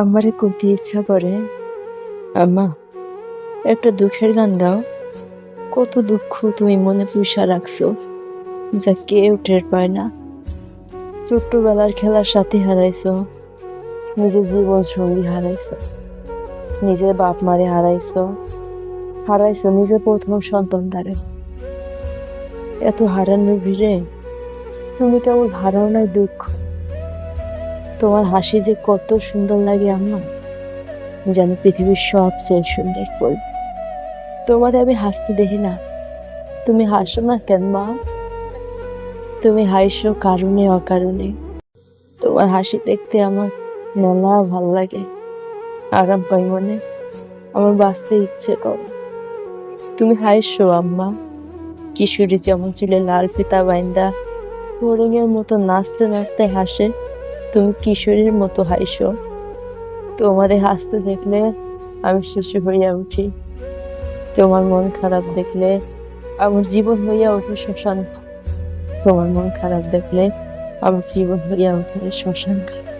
আমারে করতে ইচ্ছা করে। আম্মা, একটা দুঃখের গান গাও। কত দুঃখ তুমি মনে পুষা রাখছো, যা কেউ টের পায় না। ছোট্টবেলার খেলার সাথে হারাইছো, নিজের জীবন সঙ্গী হারাইছো, নিজের বাপ মারে হারাইছো হারাইছো নিজের প্রথম সন্তানটারে। এত হারানোর ভিড়ে তুমি কেবল হারাও নাই দুঃখ। তোমার হাসি যে কত সুন্দর লাগে আমার যেন পৃথিবীর সব সবচেয়ে সুন্দর ফুল তোমাদের আমি হাসতে দেখি না। তুমি হাসো না কেন মা? তুমি হাসো কারণে, অকারণে। তোমার হাসি দেখতে আমার মেলা ভালো লাগে। আরাম পাই মনে, আমার বাঁচতে ইচ্ছে করে। তুমি হাসো আম্মা। কিশোরী যেমন চুলে লাল ফিতা বাইন্দা হরিণের মতো নাচতে নাচতে হাসে। তুমি কিশোরের মতো হাসো। তোমাদের হাসতে দেখলে আমি শিশু হইয়া উঠি। তোমার মন খারাপ দেখলে আমার জীবন হইয়া ওঠে শ্মশান। তোমার মন খারাপ দেখলে আমার জীবন হইয়া ওঠে শ্মশান। ঘাট